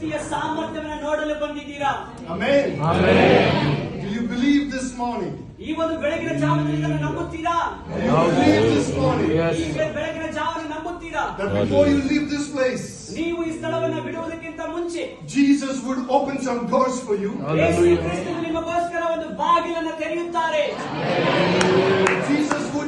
ವ್ಯಕ್ತಿಯ ಸಾಮರ್ಥ್ಯವನ್ನು ನೋಡಲು ಬಂದಿದ್ದೀರಾ Amen. Do you believe this morning? ಈ ಒಂದು ಬೆಳಗಿನ ಜಾವದಲ್ಲಿ ಇದನ್ನು ನಂಬುತ್ತೀರಾ Do you believe this morning ಈ ಬೆಳಗಿನ ಜಾವನ ನಂಬುತ್ತೀರಾ that before you leave this place, ನೀವು ಈ ಸ್ಥಳವನ್ನು ಬಿಡುವುದಕ್ಕಿಂತ ಮುಂಚೆ Jesus would open some doors for you? ಯೇಸು ಕ್ರಿಸ್ತನು ನಿಮಗೋಸ್ಕರ ಒಂದು ಬಾಗಿಲನ್ನು ತೆರೆಯುತ್ತಾರೆ Jesus would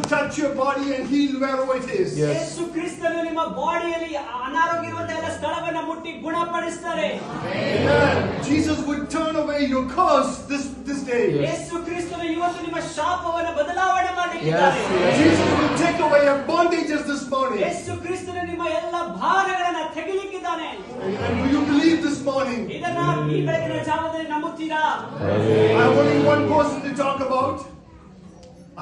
touch your body and heal wherever it is. ಯೇಸು ಕ್ರಿಸ್ತನು ನಿಮ್ಮ ಬಾಡಿಯಲ್ಲಿ ಅನಾರೋಗ್ಯ ಇರುವಂತಹ ಎಲ್ಲ ಸ್ಥಳವನ್ನ ಮುಟ್ಟಿ ಗುಣಪಡಿಸ್ತಾರೆ Amen. Jesus would turn away your curse this, this day. ಯೇಸು ಕ್ರಿಸ್ತನು ಇವತ್ತು ನಿಮ್ಮ ಶಾಪವನ್ನು ಬದಲಾವಣೆ ಮಾಡಲಿದ್ದಾರೆ Jesus will take away your bondages this morning. ಯೇಸು ಕ್ರಿಸ್ತನು ನಿಮ್ಮ ಎಲ್ಲ ಭಾರಗಳನ್ನ ತೆಗಿಲಿಕ್ಕಿದ್ದಾನೆ And do you believe this morning? ಇದನ್ನ ಈ ಬೆಳಗಿನ ಜಾವದಲ್ಲಿ ನಂಬುತ್ತೀರಾ I have only one person to talk about.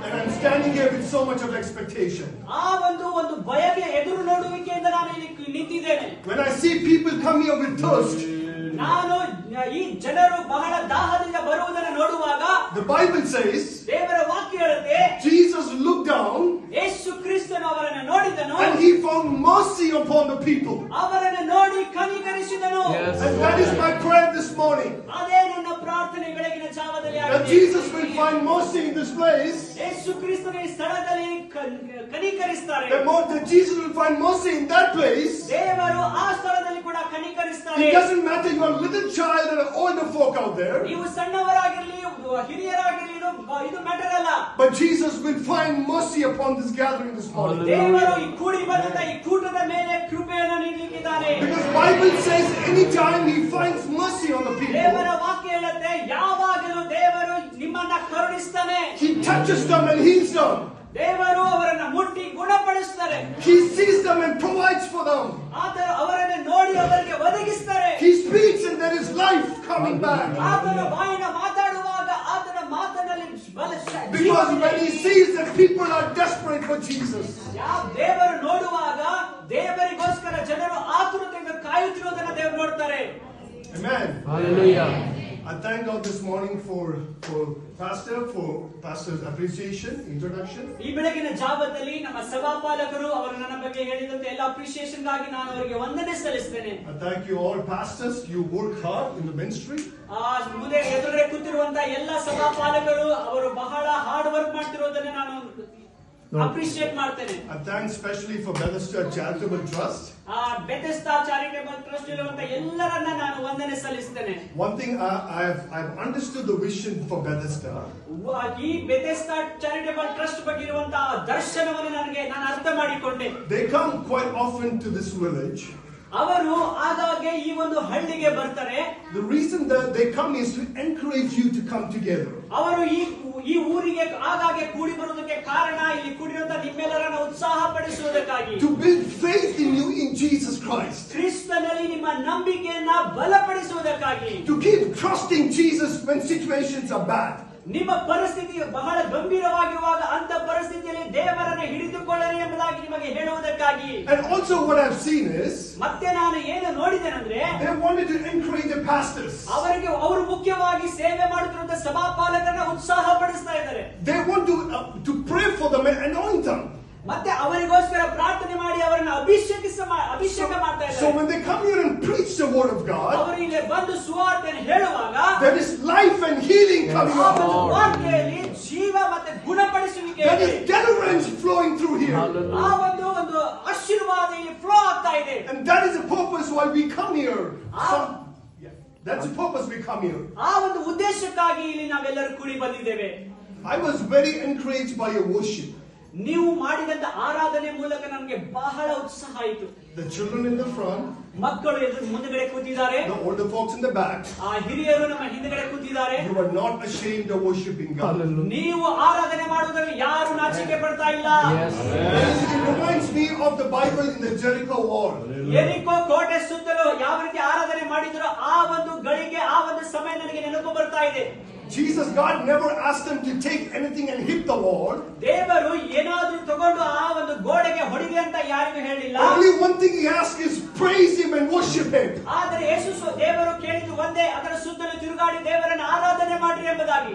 And I'm standing here with so much of expectation. ಆ ಒಂದು ಒಂದು ಭಯಗೆ ಎದುರು ನೋಡುವಿಕೆಯಿಂದ ನಾನು ಇಲ್ಲಿ ನಿಂತಿದ್ದೇನೆ When I see people come here with thirst, ನಾನು ಈ ಜನರು ಬಹಳ ದಾಹದಿಂದ ಬರುವುದನ್ನು ನೋಡುವಾಗ the Bible says ದೇವರ ವಾಕ್ಯ ಹೇಳುತ್ತೆ Jesus looked down ಯೇಸು ಕ್ರಿಸ್ತನು ಅವರನ್ನು ನೋಡಿದನು and he found mercy upon the people. ಅವರನ್ನು ನೋಡಿ ಕನಿಕರಿಸಿದನು And that is my prayer this morning. ಅದೇ Jesus will find mercy in this place. ಯೇಸು ಕ್ರಿಸ್ತನ ಈ ಸ್ಥಳದಲ್ಲಿ ಕ- ಕನಿಕರಿಸ್ತಾರೆ That, more, that Jesus will find mercy in that place. ದೇವರು ಆ ಸ್ಥಳದಲ್ಲಿ ಕೂಡ ಕನಿಕರಿಸ್ತಾರೆ It doesn't matter you are a little child or older folk out there. ನೀವು ಸಣ್ಣವರಾಗಿರ್ಲಿ ಹಿರಿಯರಾಗಿರ್ಲಿ ಇದು ಇದು ಮ್ಯಾಟರ್ ಅಲ್ಲ But Jesus will find mercy upon this gathering this morning. ದೇವರು ಈ ಕೂಡಿ ಬಂದಂತ ಈ ಕೂಟದ ಮೇಲೆ ಕೃಪೆಯನ್ನು ನೀಡಲಿಕ್ಕಿದ್ದಾನೆ Because Bible says anytime he finds mercy on the ದೇವರ people, ವಾಕ್ಯ ಹೇಳುತ್ತೆ ಯಾವಾಗಲೂ ದೇವರು ನಿಮ್ಮನ್ನ ಕರುಣಿಸ್ತಾನೆ he touches them and heals them. ದೇವರು ಅವರನ್ನ ಮುಟ್ಟಿ ಗುಣಪಡಿಸ್ತಾರೆ He sees them and provides for them. ಆತರ ಅವರನ್ನ ನೋಡಿ ಅವರಿಗೆ ಒದಗಿಸ್ತಾರೆ He speaks and there is life coming back. ಆತನ ಬಾಯಿನ ಮಾತಾಡುವಾಗ ಆತನ ಮಾತಿನಲ್ಲಿ ಬಲ ಶ- Because when he ಜೀವವಿದೆ. sees that people are desperate for Jesus, ಯಾವ ದೇವರು ನೋಡುವಾಗ ದೇವರಿಗೋಸ್ಕರ ಜನರು ಆತುರತೆಯಿಂದ ಕಾಯುತ್ತಿರುವುದನ್ನ ದೇವರು ನೋಡ್ತಾರೆ Amen. Hallelujah. I thank God this morning for for Pastor for Pastor's appreciation introduction. ಈ ಬೆಳಗಿನ ಜಾವದಲ್ಲಿ ನಮ್ಮ ಸಭಾಪಾಲಕರು ಅವರು ನನ್ನ ಬಗ್ಗೆ ಹೇಳಿದಂತೆ ಎಲ್ಲ ಅಪ್ರಿಸಿಯೇಷನ್ ಗಾಗಿ ನಾನು ಅವರಿಗೆ ವಂದನೆ ಸಲ್ಲಿಸ್ತೇನೆ I thank you all pastors. You work hard in the ministry. ಆ ಮುಂದೆ ಎದುರುಗಡೆ ಕೂತಿರುವಂತ ಎಲ್ಲ ಸಭಾಪಾಲಕರು ಅವರು ಬಹಳ ಹಾರ್ಡ್ ವರ್ಕ್ ಮಾಡ್ತಿರೋದನ್ನ ನಾನು ಅಪ್ರಿಶಿಯೇಟ್ ಮಾಡ್ತೇನೆ I thank especially for Bethesda Charitable Trust. ಆ ಬೆತೆಸ್ತಾ ಚಾರಿಟೇಬಲ್ ಟ್ರಸ್ಟ್ ಇರುವಂತ ಎಲ್ಲರನ್ನ ನಾನು ವಂದನೆ ಸಲ್ಲಿಸ್ತೇನೆ One thing I, I've I've understood the vision for Bethesda. ವ- ಈ ಬೆತೆಸ್ತಾ ಚಾರಿಟೇಬಲ್ ಟ್ರಸ್ಟ್ ಬಗ್ಗೆ ಇರುವಂತಹ ದರ್ಶನವನ್ನು ನನಗೆ ನಾನು ಅರ್ಥ ಮಾಡಿಕೊಂಡೆ They come quite often to this village. ಅವರು ಆಗಾಗ್ಗೆ ಈ ಒಂದು ಹಳ್ಳಿಗೆ ಬರ್ತಾರೆ The reason that they come is to encourage you to come together. ಅವರು ಈ ಈ ಊರಿಗೆ ಆಗಾಗ್ಗೆ ಕೂಡಿ ಬರುವುದಕ್ಕೆ ಕಾರಣ ಇಲ್ಲಿ ಕೂಡಿರುವಂತ ನಿಮ್ಮೆಲ್ಲರನ್ನ ಉತ್ಸಾಹ ಪಡಿಸುವುದಕ್ಕಾಗಿ To build faith in you in Jesus Christ. ಕ್ರಿಸ್ತನಲ್ಲಿ ನಿಮ್ಮ ನಂಬಿಕೆಯನ್ನ ಬಲಪಡಿಸುವುದಕ್ಕಾಗಿ To keep trusting Jesus when situations are bad. ನಿಮ್ಮ ಪರಿಸ್ಥಿತಿ ಬಹಳ ಗಂಭೀರವಾಗಿರುವಾಗ ಅಂತ ಪರಿಸ್ಥಿತಿಯಲ್ಲಿ ದೇವರನ್ನು ಹಿಡಿದುಕೊಳ್ಳರಿ ಎಂಬುದಾಗಿ ನಿಮಗೆ ಹೇಳುವುದಕ್ಕಾಗಿ And also what I've seen is ಮತ್ತೆ ನಾನು ಏನು ನೋಡಿದ್ದೇನೆಂದ್ರೆ they wanted to encourage the pastors. ಅವರಿಗೆ ಅವರು ಮುಖ್ಯವಾಗಿ ಸೇವೆ ಮಾಡುತ್ತಿರುವಂತ ಸಭಾಪಾಲಕರನ್ನ ಉತ್ಸಾಹ ಪಡಿಸ್ತಾ ಇದ್ದಾರೆ They want to uh, to pray for them and anoint them. ಮತ್ತೆ ಅವರಿಗೋಸ್ಕರ ಪ್ರಾರ್ಥನೆ ಮಾಡಿ ಅವರನ್ನ ಅಭಿಷೇಕಿಸ ಅಭಿಷೇಕ ಮಾಡ್ತಾ So ಇದ್ದಾರೆ when they come here and preach the word of God, ಅವರು ಇಲ್ಲಿ ಬಂದು ಸುವಾರ್ತೆಯನ್ನು ಹೇಳುವಾಗ healing coming ಆ out. ಒಂದು ವಾರ್ತೆಯಲ್ಲಿ ಜೀವ ಮತ್ತೆ ಗುಣಪಡಿಸುವಿಕೆ There ಇದೆ. is deliverance flowing through here. ಆ ಒಂದು ಒಂದು ಆಶೀರ್ವಾದ ಇಲ್ಲಿ ಫ್ಲೋ ಆಗ್ತಾ ಇದೆ And that is the purpose why we come here. Some- yeah, that's the purpose we come here. ಆ ಒಂದು ಉದ್ದೇಶಕ್ಕಾಗಿ ಇಲ್ಲಿ ನಾವೆಲ್ಲರೂ ಕೂಡಿ ಬಂದಿದ್ದೇವೆ I was very encouraged by your worship. ನೀವು ಮಾಡಿದಂತ ಆರಾಧನೆ ಮೂಲಕ ನನಗೆ ಬಹಳ ಉತ್ಸಾಹ ಆಯಿತು The children in the front, ಮಕ್ಕಳು ಎಲ್ಲರೂ ಮುಂದೆಗಡೆ ಕೂತಿದ್ದಾರೆ. Old fox in the back ಆ ಹಿರಿಯರು ನಮ್ಮ ಹಿಂದೆಗಡೆ ಕೂತಿದ್ದಾರೆ. You are not ashamed of worshipping God ನೀವು ಆರಾಧನೆ ಮಾಡುವುದರಲ್ಲಿ ಯಾರು ನಾಚಿಕೆ ಪಡತಾ ಇಲ್ಲ. Yes it reminds me of the Bible in the Jericho war Jericho ಕೋಟೆ ಸುತ್ತಲೂ ಯಾವ ರೀತಿ ಆರಾಧನೆ ಮಾಡಿದ್ರು ಆ ಒಂದು ಗಳಿಗೆ ಆ ಒಂದು ಸಮಯ ನನಗೆ ನೆನಪು ಬರ್ತಾ ಇದೆ. Jesus, God never asked them to take anything and hit the wall. ದೇವರು ಏನಾದ್ರೂ ತಗೊಂಡು ಆ ಒಂದು ಗೋಡೆಗೆ ಹೊಡಿಲಿ ಅಂತ ಯಾರಿಗೂ ಹೇಳಿಲ್ಲ Only one thing He asked is praise Him and worship Him. ಆದರೆ ಯೇಸು ಸ್ವ- ದೇವರು ಕೇಳಿದ್ದು ಒಂದೇ ಅದರ ಸುತ್ತಲೂ ತಿರುಗಾಡಿ ದೇವರನ್ನು ಆರಾಧನೆ ಮಾಡ್ರಿ ಎಂಬುದಾಗಿ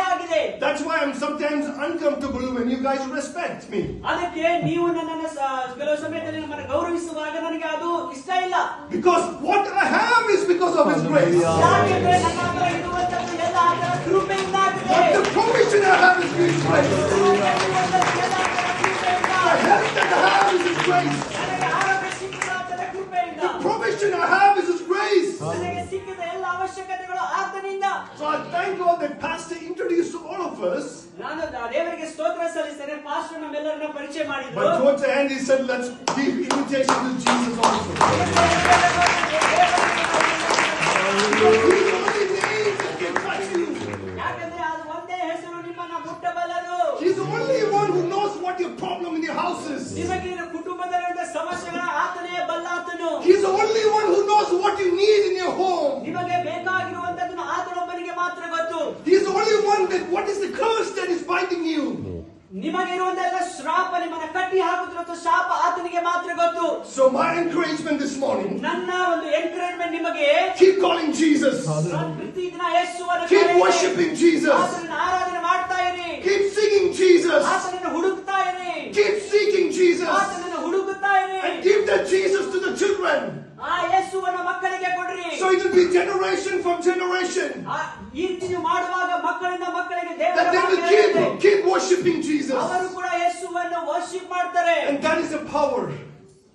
That's why I'm sometimes uncomfortable when you guys respect me. ಅದಕ್ಕೆ ನೀವು ನನ್ನನ್ನು ಸ- ಕೆಲವು ಸಮಯದಲ್ಲಿ ನಮ್ಮನ್ನು ಗೌರವಿಸುವಾಗ ನನಗೆ ಅದು ಇಷ್ಟ ಇಲ್ಲ Because what I have is because of His grace. Hallelujah. ಯಾಕೆಂದ್ರೆ ನನ್ನ ಹತ್ರ ಇರುವಂತದ್ದು ಎಲ್ಲ ಆತನ ಕೃಪೆಯಿಂದ ಆಗಿದೆ But the provision I have is His grace. ಇರುವಂತದ್ದು ಎಲ್ಲ ಆತನ ಕೃಪೆಯಿಂದ. The health that I have is His grace. ನನಗೆ ಆರೋಗ್ಯ ಸಿಕ್ಕಿದ ಆತನ ಕೃಪೆಯಿಂದ The provision I have is His grace. ನನಗೆ ಸಿಕ್ಕಿದ ಎಲ್ಲ ಅವಶ್ಯಕತೆಗಳು ಆತನಿಂದ So I thank God that Pastor introduced to all of us. ನಾನು ದೇವರಿಗೆ ಸ್ತೋತ್ರ ಸಲ್ಲಿಸ್ತೇನೆ ಪಾಸ್ಟರ್ ನಮ್ಮೆಲ್ಲರನ್ನ ಪರಿಚಯ ಮಾಡಿದ್ರು But towards the end, he said, let's give invitation to Jesus also. Because he's the only name that can touch you. ಯಾಕಂದ್ರೆ ಅದು ಒಂದೇ ಹೆಸರು ನಿಮ್ಮನ್ನ ಮುಟ್ಟಬಲ್ಲದು He's the only one who knows what your problem in your house is. ನಿಮಗೆ ನಿಮ್ಮ ಕುಟುಂಬದಲ್ಲಿರುವ ಸಮಸ್ಯೆಗಳ ಆತನೇ ಬಲ್ಲಾತನು He's the only one who knows what you need in your home. ನಿಮಗೆ ಬೇಕಾಗಿರುವಂತದ್ದನ್ನು ಆತನೊಬ್ಬನಿಗೆ ಮಾತ್ರ ಗೊತ್ತು He's the only one that what is the curse that is binding you. ನಿಮಗೆ ಇರುವಂತೆಲ್ಲ ಶ್ರಾಪ ನಿಮ್ಮನ್ನ ಕಟ್ಟಿ ಹಾಕುತ್ತಿರುವ ಶಾಪ ಆತನಿಗೆ ಮಾತ್ರ ಗೊತ್ತು So my encouragement this morning, ನನ್ನ ಒಂದು ಎನ್ಕರೇಜ್ಮೆಂಟ್ ನಿಮಗೆ keep calling Jesus. ಪ್ರತಿದಿನ ಯೇಸುವನ್ನು Keep ಕರೆಯಿರಿ. worshiping Jesus. ಆತನನ್ನು ಆರಾಧನೆ ಮಾಡ್ತಾ ಇರಿ Keep singing Jesus. ಆತನನ್ನು ಹುಡುಕ್ತಾ ಇರಿ Keep seeking Jesus. ಆತನನ್ನು ಹುಡುಕುತ್ತಾ ಇರಿ And give that Jesus to the children. ಆ ಯೇಸುವನ್ನ ಮಕ್ಕಳಿಗೆ ಕೊಡ್ರಿ So it will be generation from generation. ಆ ಈ ರೀತಿ ನೀವು ಮಾಡುವಾಗ ಮಕ್ಕಳಿಂದ ಮಕ್ಕಳಿಗೆ ದೇವರ That they will ವಾಕ್ಯ ಹೇಳುತ್ತೆ. keep, keep worshiping Jesus. ಅವರು ಕೂಡ ಯೇಸುವನ್ನು ವರ್ಷಿಪ್ ಮಾಡ್ತಾರೆ And that is the power.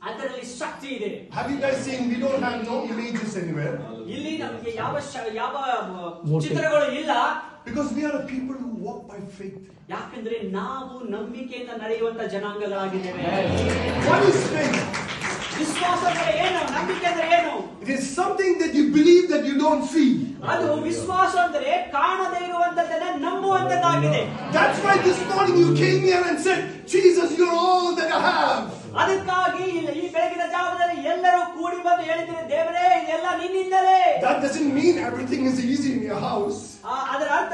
ಅದರಲ್ಲಿ ಶಕ್ತಿ ಇದೆ Have you guys seen? We don't have no images anywhere. ಇಲ್ಲಿ ನಮಗೆ ಯಾವ ಶ- ಯಾವ ಅಹ್, ಮೂರ್ತಿ. ಚಿತ್ರಗಳು ಇಲ್ಲ Because we are a people who walk by faith. ಯಾಕಂದ್ರೆ ನಾವು ನಂಬಿಕೆಯಿಂದ ನಡೆಯುವಂತ ಜನಾಂಗಗಳಾಗಿದ್ದೇವೆ What is faith? ವಿಶ್ವಾಸ ಅಂದ್ರೆ ಏನು ನಂಬಿಕೆ ಅಂದ್ರೆ ಏನು It is something that you believe that you don't see. ಅದು ವಿಶ್ವಾಸ ಅಂದ್ರೆ ಕಾಣದೇ ಇರುವಂತದ್ದನ್ನ ನಂಬುವಂತದ್ದಾಗಿದೆ That's why this morning you came here and said, Jesus, you're all that I have. ಅದಕ್ಕಾಗಿ ಇಲ್ಲಿ ಈ ಬೆಳಗಿನ ಜಾವದಲ್ಲಿ ಎಲ್ಲರೂ ಕೂಡಿ ಬಂದು ಹೇಳಿದ್ರೆ ದೇವರೇ ಇದೆಲ್ಲ ನಿನ್ನಿಂದಲೇ That doesn't mean everything is easy in your house. ಆ, ಅದರ ಅರ್ಥ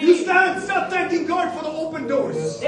You stand, stop thanking God for the open doors.